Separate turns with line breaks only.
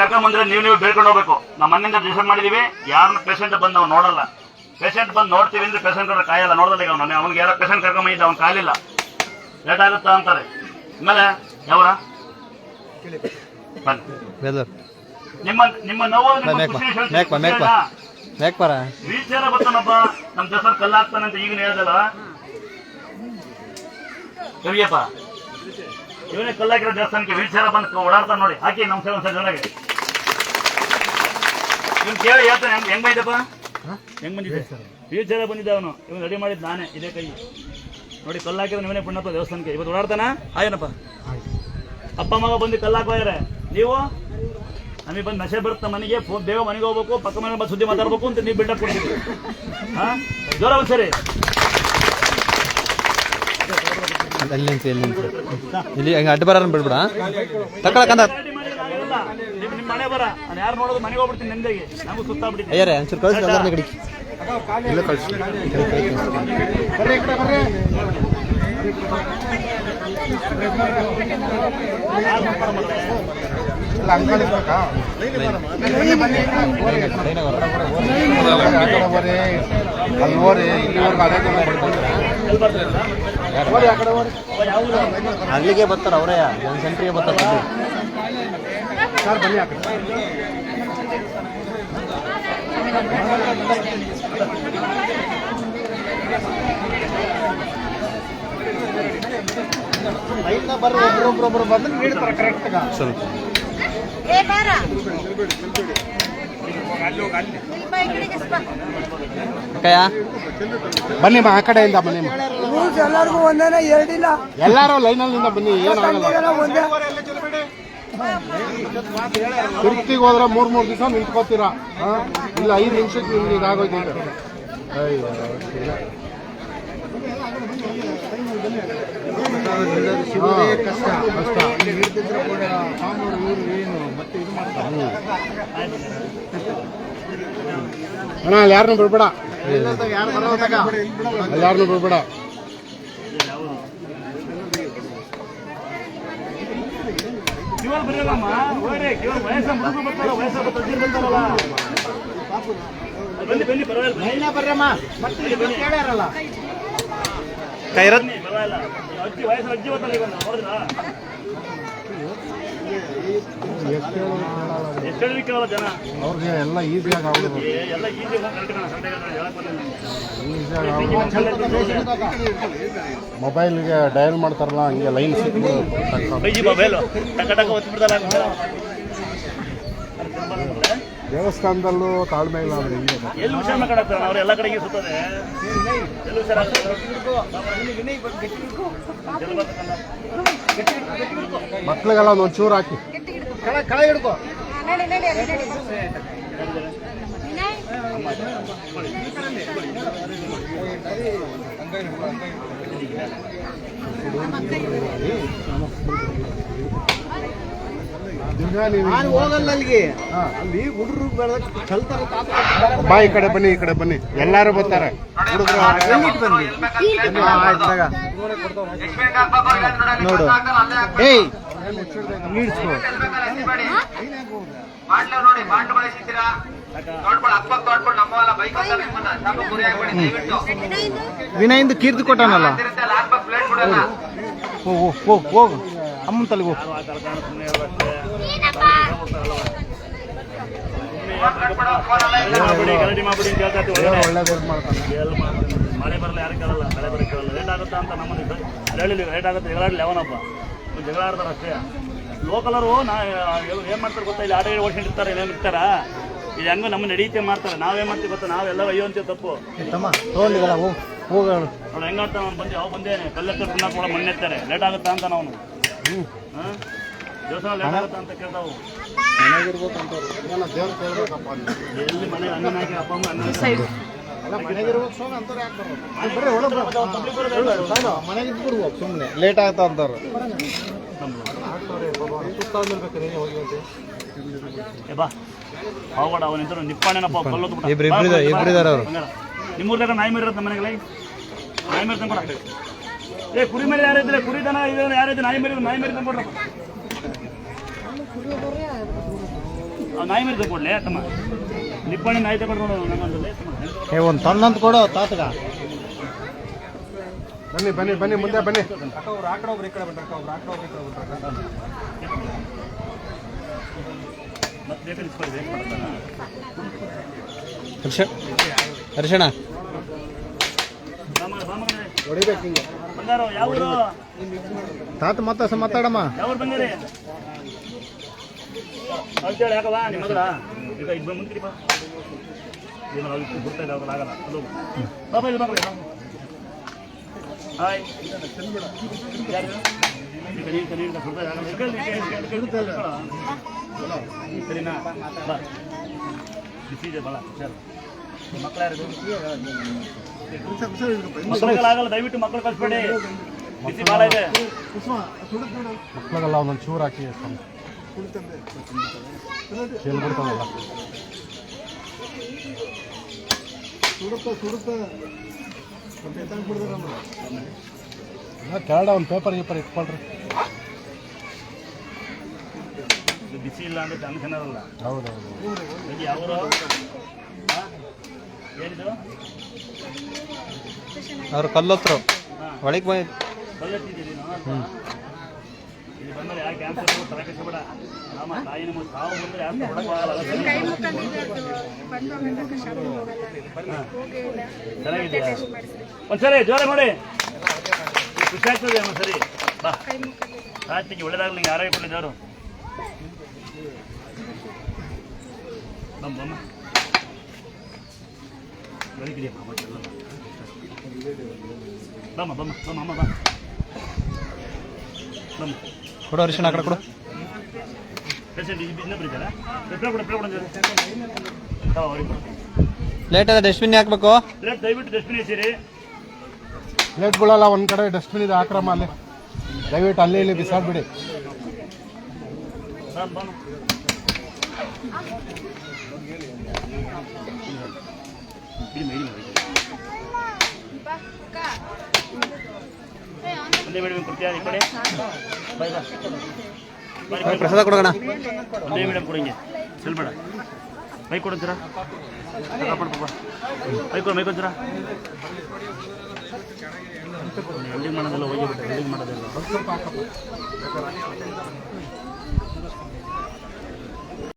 ಕರ್ಕೊಂಡ್ ಬಂದ್ರೆ ನೀವು ನೀವು ಬೇಡ್ಕೊಂಡು ಹೋಗ್ಬೇಕು. ನಮ್ಮ ಮನೆಯಿಂದ ಡಿಸೈಡ್ ಮಾಡಿದೀವಿ. ಯಾರನ್ನ ಪೇಷಂಟ್ ಬಂದು ನಾವು ನೋಡಲ್ಲ. ಪೇಷಂಟ್ ಬಂದು ನೋಡ್ತೀವಿ ಅಂದ್ರೆ ಪೇಷಂಟ್ ಕಾಯಲ್ಲ. ನೋಡೋದಿಲ್ಲ ಈಗ ಅವ್ನು. ಅವ್ನಿಗೆ ಯಾರೋ ಪೇಷಂಟ್ ಕರ್ಕೊಂಡ್ ಬಂದಿದ್ದ ಅವ್ನು ಕಾಲಿಲ್ಲ. ಲೇಟ್ ಆಗುತ್ತಾ ಅಂತಾರೆ. ಆಮೇಲೆ ಯಾವರ? ನಿಮ್ಮ ನಿಮ್ಮ ನೋವು ನಿಮ್ಮ ಬರ್ತಾನಪ್ಪ ನಮ್ ದಸರ ಕಲ್ಲಾಗ್ತಾನೆ ಅಂತ ಈಗ ಹೇಳ್ದಲ್ಲ. ಕವಿಯಪ್ಪ. ಇವನೇ ಕಲ್ಲಾಗಿರೋ ದೇವಸ್ಥಾನಕ್ಕೆ ವಿಚಾರ ಚೇರ ಬಂದು ಓಡಾಡ್ತಾನೆ ನೋಡಿ. ಹಾಕಿ ನಮ್ಮ ಸೇವನ್ ಒಂದ್ಸಲ ಜೋರಾಗಿ. ಇವ್ನು ಕೇಳಿ ಹೇಳ್ತಾನೆ ಹೆಂಗ್ ಹೆಂಗ್ ಬಂದಿದ್ದಪ್ಪ ಹೆಂಗ್ ಬಂದಿದೆ ವಿಚಾರ ಚೇರ ಬಂದಿದ್ದ ಅವನು. ಇವನು ರೆಡಿ ಮಾಡಿದ್ ನಾನೇ ಇದೇ ಕೈ. ನೋಡಿ ಕಲ್ಲಾಕಿದ್ರೆ ನೀವೇ ಪುಣ್ಣಪ್ಪ ದೇವಸ್ಥಾನಕ್ಕೆ. ಇವತ್ತು ಓಡಾಡ್ತಾನ? ಆಯನಪ್ಪ ಅಪ್ಪ ಮಗ ಬಂದು ಕಲ್ಲಾಕೋಯ್ರೆ ನೀವು? ನಮಗೆ ಬಂದು ಮೆಸೇಜ್ ಬರುತ್ತೆ ಮನೆಗೆ. ಫೋನ್ ಬೇಗ ಮನೆಗೆ ಹೋಗ್ಬೇಕು ಪಕ್ಕ ಮನೆ ಬಂದು ಸುದ್ದಿ ಮಾತಾಡ್ಬೇಕು ಅಂತ ನೀವು ಬಿಲ್ಡಪ್ ಕೊಡ್ತೀವಿ ಹಾ? ಜೋರ ಒಂದು ಸರಿ
ಅಲ್ಲಿ ನಿಂತು ಇಲ್ಲಿ ನಿಂತು ಇಲ್ಲಿ ಹಂಗೆ ಅಡ್ಡ ಬರೋಣ ಬಿಡ್ಬಿಡ?
ಸುತ್ತಾಗ್ಬಿಟ್ಟಿದೆ
ಅಯ್ಯಾರೆ, ಒಂಚೂರು ಕಳಿಸಿ ಎಲ್ಲರನ್ನ ಕಡಿಗೆ ಇಲ್ಲ ಕಳಿಸಿ.
ಅಲ್ವೋರಿ ಇಲ್ಲಿವರೆಗೂ ಅದೇ
ಅಲ್ಲಿಗೆ ಬರ್ತಾರ ಅವರೇ ಒಂದು ಸೆಂಟ್ರಿಗೆ ಬರ್ತಾರ ಅಲ್ಲಿ
ಸರ್ ಬನ್ನಿ ಬರ್ರಿ ಒಬ್ರೊಬ್ರೊಬ್ರು ಬಂದ್ರೆ ನೀಡ್ತಾರೆ ಕರೆಕ್ಟ್ಗ
ಸ್ವಲ್ಪ. ಅಕ್ಕಯ್ಯ?
ಬನ್ನಿ ಆ ಕಡೆಯಿಂದ ಬನ್ನಿ.
ರೂಲ್ಸ್ ಎಲ್ಲರಿಗೂ ಒಂದೇನೆ ಎರಡಿಲ್ಲ.
ಎಲ್ಲಾರು ಲೈನಲ್ಲಿಂದ ಬನ್ನಿ ಏನಾಗಲ್ಲ
ಸಂಘಿಗೆಲ್ಲ ಒಂದೇ.
ತಿರುಪ್ತಿಗೆ ಹೋದ್ರೆ ಮೂರ್ ಮೂರ್ ದಿವಸ ನಿಂತ್ಕೋತೀರಾ? ಇಲ್ಲ ಐದು ನಿಮಿಷಕ್ಕೆ ನಿಮ್ಗೆ ಇದಾಗೋಯ್ತು ಅಯ್ಯೋ, ಹಾ, ಕಷ್ಟ ಕಷ್ಟ ಅಣ್ಣ ಅಲ್ಲಿ ಯಾರನ್ನೂ ಬಿಡ್ಬೇಡ. ಅಲ್ಲಿ ಯಾರನ್ನೂ ಬಿಡ್ಬೇಡ.
ಇವಾಗ ಬರಲ್ಲಮ್ಮ ಹೋಗ್ರಿ ಇವಾಗ ವಯಸ್ಸ ಮುಡುಗರು ಬರ್ತಾರ ವಯಸ್ಸ ಬರ್ತಾರೆ ಬರ್ತಾರಲ್ಲ ಬನ್ನಿ ಬನ್ನಿ ಪರವಾಗಿಲ್ಲ
ಕೈರತ್
ಬನ್ನಿ ಪರವಾಗಿಲ್ಲ ಅಜ್ಜಿ ವಯಸ್ಸು ಅಜ್ಜಿ ಬರ್ತಾರೆ ಇವಾಗ ನೋಡಿದ್ರಾ? ಎಷ್ಟು ಹೇಳಿಕ್ಕಿರಲ್ಲ ಜನ?
ಅವ್ರಿಗೆ ಎಲ್ಲ ಈಸಿಯಾಗಿ ಆಗೋದು ಮೊಬೈಲ್ಗೆ ಡಯಲ್ ಮಾಡ್ತಾರಲ್ಲ ಹಂಗೆ ಲೈನ್ ಸಿಕ್ಬಿಡೋದು
ಮೊಬೈಲು ಟಕ ಟಕ ಒತ್ಬಿಡ್ತಾರ
ದೇವಸ್ಥಾನದಲ್ಲೂ ತಾಳ್ಮೆ ಇಲ್ಲ ಅಂದ್ರೆ ಹಿಂಗೆ
ಎಲ್ಲಿ ಹುಷಾರ್ ಮಾತಾಡ್ತಾರೆ ಅವ್ರು ಎಲ್ಲ ಕಡೆಗೆ ಸುತ್ತದೆ. ಎಲ್ಲಿ ಹುಷಾರ್
ಮಕ್ಳಿಗೆಲ್ಲ ಒಂದು ಚೂರು ಹಾಕಿ.
ವಿನಯ್,
ನಾನು
ಹೋಗಲ್ಲ ಅಲ್ಲಿಗೆ.
ಹಾ.
ಅಲ್ಲಿ ಹುಡುಗರು ಕಲ್ತಾರ
ಬಾ ಈ ಕಡೆ ಬನ್ನಿ ಈ ಕಡೆ ಬನ್ನಿ. ಎಲ್ಲಾರು ಬರ್ತಾರೆ. ಹುಡುಗರು
ನೋಡು. ಏಯ್! ನೀಡ್ಸ್ಕೋ.
ನೋಡಿ ಬಳಸಿದ್ದೀರಾ?
ವಿನಯ್ದು?
ಕೀರ್ತಿ ಕೊಟ್ಟಾನಲ್ಲ? ಹೋಗು ಹೋಗು ಹೋಗು. ಅಮ್ಮನ ತಲೆಗೆ ಹೋಗು.
ಮಾಡ್ಬಿಡಿ ಗಲಾಟೆ ಮಾಡ್ಬಿಡಿ ಅಂತ ಹೇಳ್ತಾ ಎಲ್ಲಿ? ಮಳೆ ಬರಲ್ಲ ಯಾರು ಕೇಳಲ್ಲ ಮಳೆ ಬರಕ್ಕೆ ಕೇಳಲ್ಲ ಲೇಟ್ ಆಗುತ್ತಾ ಅಂತ ನಮ್ಮಲ್ಲಿ ಹೇಳಿ ಲೇಟ್ ಆಗುತ್ತೆ ಜಗಳಾಡಲಿ ಅವನಪ್ಪ ಜಗಳ ಆಡ್ತಾರೆ ಅಷ್ಟೇ ಲೋಕಲರು ನಾ ಏನ್- ಮಾಡ್ತಾರೆ ಗೊತ್ತಾ ಇಲ್ಲಿ ಆಟೋ ಓಡಿಸಿರ್ತಾರೆ ಏನೇನು ಇರ್ತಾರ ಇದು ಹೆಂಗೋ ನಮ್ಮ ನಡೀತೆ ಮಾಡ್ತಾರೆ ನಾವೇನ್ ಮಾಡ್ತೀವಿ ಗೊತ್ತಾ ನಾವೆಲ್ಲ ಅಯ್ಯೋ ಅಂತೀವಿ ತಪ್ಪು
ತಮ್ಮ ತಗೊಂಡಿಗಲ್ಲ ಹೋಗು ಹೋಗೋಣ
ಅವ್ನು ಹೆಂಗಾಡ್ತಾನೆ ಅವ್ನು ಬಂದು ಯಾವ ಬಂದೇನೆ ಕಲ್ಲೆತ್ತರ ಪುಣ್ಯ ಕೂಡ ಮಣ್ಣೆತ್ತಾರೆ ಲೇಟ್ ಆಗುತ್ತಾ ಅಂತ ಅವನು
ಮನೆಗೆ ಸುಮ್ಮನೆ ಲೇಟ್ ಆಗ್ತಾ ಅಂತಾರೆ.
ನಿಮ್ಮೂರ್ದಾಗ ನಾಯಿ ಮರಿ ಇರುತ್ತೆ ಮನೆಗಳ ನಾಯಿ ಮರಿ ತಂದ್ಕೊಡ. ಏ ಕುರಿ ಮೇಲೆ ಯಾರಿದ್ರೆ ಕುರಿ ದನ ಇದ್ರೆ ಯಾರು ಇದ್ರೆ ನಾಯಿ ಮೇರೆ ನಾಯಿ ಮರಿ ತಂದ್ಕೊಡ್ರಪ್ಪ. ನಾಯಿ ಮೇಲೆ ತಗೊಡ್ಲೆ ತಮ್ಮ. ನಿಪ್ಪಣ್ಣಿ ನಾಯಿ ತಗೊಂಡು ನಮ್ಮಲ್ಲಿ
ಏ ಒಂದು ತನ್ನಂತ ಕೊಡು ತಾತಗ.
ಬನ್ನಿ ಬನ್ನಿ ಬನ್ನಿ ಮುಂದೆ ಬನ್ನಿ.
ಊರು
ತಾತ ಮತ್ತ ಮಾತಾಡಮ್ಮ.
ಅಂತೇಳಿ ಯಾಕವ ನಿಮ್ಮ ಮಗಳ. ಈಗ ಇದು ಮುಂದ್ರಿ ಬಾ. ಏನೋ ಗೊತ್ತಾ ಇದೆ ಅವ್ರಿಗೆ ಆಗಲ್ಲ. ಅದು ಬಾಬಾ ಇಲ್ಲಿ ಹಾಯ್. ಯಾರು ಸುಡ್ತಾ ಇದೆ, ಆಗಲ್ಲ. ಸರಿನಾ? ಬಾ. ಹುಷಾರು ದಯವಿಟ್ಟು ಮಕ್ಕಳು ಕಳಿಸ್ಬೇಡಿ. ಬಿಸಿ ಭಾಳ ಇದೆ.
ಮಕ್ಕಳಿಗೆಲ್ಲ ಒಂದೊಂದು ಚೂರು ಹಾಕಿ ಕೇಳ್ಬಿಡ್ತಾವಲ್ಲ ಕೆಳಗಡೆ ಒಂದು ಪೇಪರ್ ಗೀಪರ್ ಇಟ್ಕೊಳ್ರಿ
ಬಿಸಿ ಇಲ್ಲ. ಅಂದ್ರೆ
ಹೌದೌದು
ಹೌದು ಯಾವರು ಏನಿದು
ಅವ್ರು ಕಲ್ಲತ್ರ ಒಳಗೆ
ಬಂದಿದ್ದೀನಿ ಹ್ಞೂ ಬಂದ್ರೆ ಯಾಕೆ ಕ್ಯಾನ್ಸರ್ ತಲೆ ಬೇಡ. ನಮ್ಮ ತಾಯಿ ನಮ್ಮ ಸಾವು ಬಂದ್ರೆ ಯಾರು
ಟೆಸ್ಟ್
ಒಂದ್ಸರಿ ಜೋರ ಮಾಡಿ. ಖುಷಿ ಆಗ್ತದೆ ಒಂದ್ಸರಿ. ಬಾ. ಆಯ್ತಿಗೆ ಒಳ್ಳೇದಾಗ್ಲಿ ನಿಂಗೆ ಆರೋಗ್ಯ ಕೊಡಲಿ ದೇವರು ಬಮ್ಮ ಬಮ್ಮ ಬಮ್ಮ ಬಮ್ಮ ಬಮ್ಮ ಬಮ್ಮ
ಕೊಡು ಅರಿಶಿನ ಆ ಕಡೆ ಕೊಡು. ಲೇಟ್ ಅದ ಡಸ್ಟ್ಬಿನ್ ಹಾಕ್ಬೇಕು.
ದಯವಿಟ್ಟು ಡಸ್ಟ್ಬಿನ್ ಇಸಿರಿ
ಪ್ಲೇಟ್ಗಳೆಲ್ಲ ಒಂದು ಕಡೆ ಡಸ್ಟ್ಬಿನ್ ಇದೆ ಆಕ್ರಮ ಅಲ್ಲಿ ದಯವಿಟ್ಟು ಅಲ್ಲಿ ಇಲ್ಲಿ ಬಿಸಾಡ್ಬಿಡಿ.
ಬಮ್ಮ ಬಮ್ಮ ಇಡಿ ಇಡಿ
ಬಾ ಅಕ್ಕ ಏ ಅವ್ನು
ಒಂದೇ ಮೇಡಮ್ ಕೊಡ್ತೀಯಾ ಈ ಕಡೆ?
ಪ್ರಸಾದ ಕೊಡೋಣ.
ಒಂದೇ ಮೇಡಮ್ ಕೊಡಂಗೆ ಚೆಲ್ಬೇಡ ಮೈ ಕೊಡಂತೀರಾ? ಮೈ ಕೊಡು ಮೈ ಕೊಡ್ತೀರಾ? ವೆಲ್ಡಿಂಗ್ ಮಾಡೋದೆಲ್ಲ ಹೋಗಿಬಿಟ್ಟು ವೆಲ್ಡಿಂಗ್ ಮಾಡೋದೆಲ್ಲ.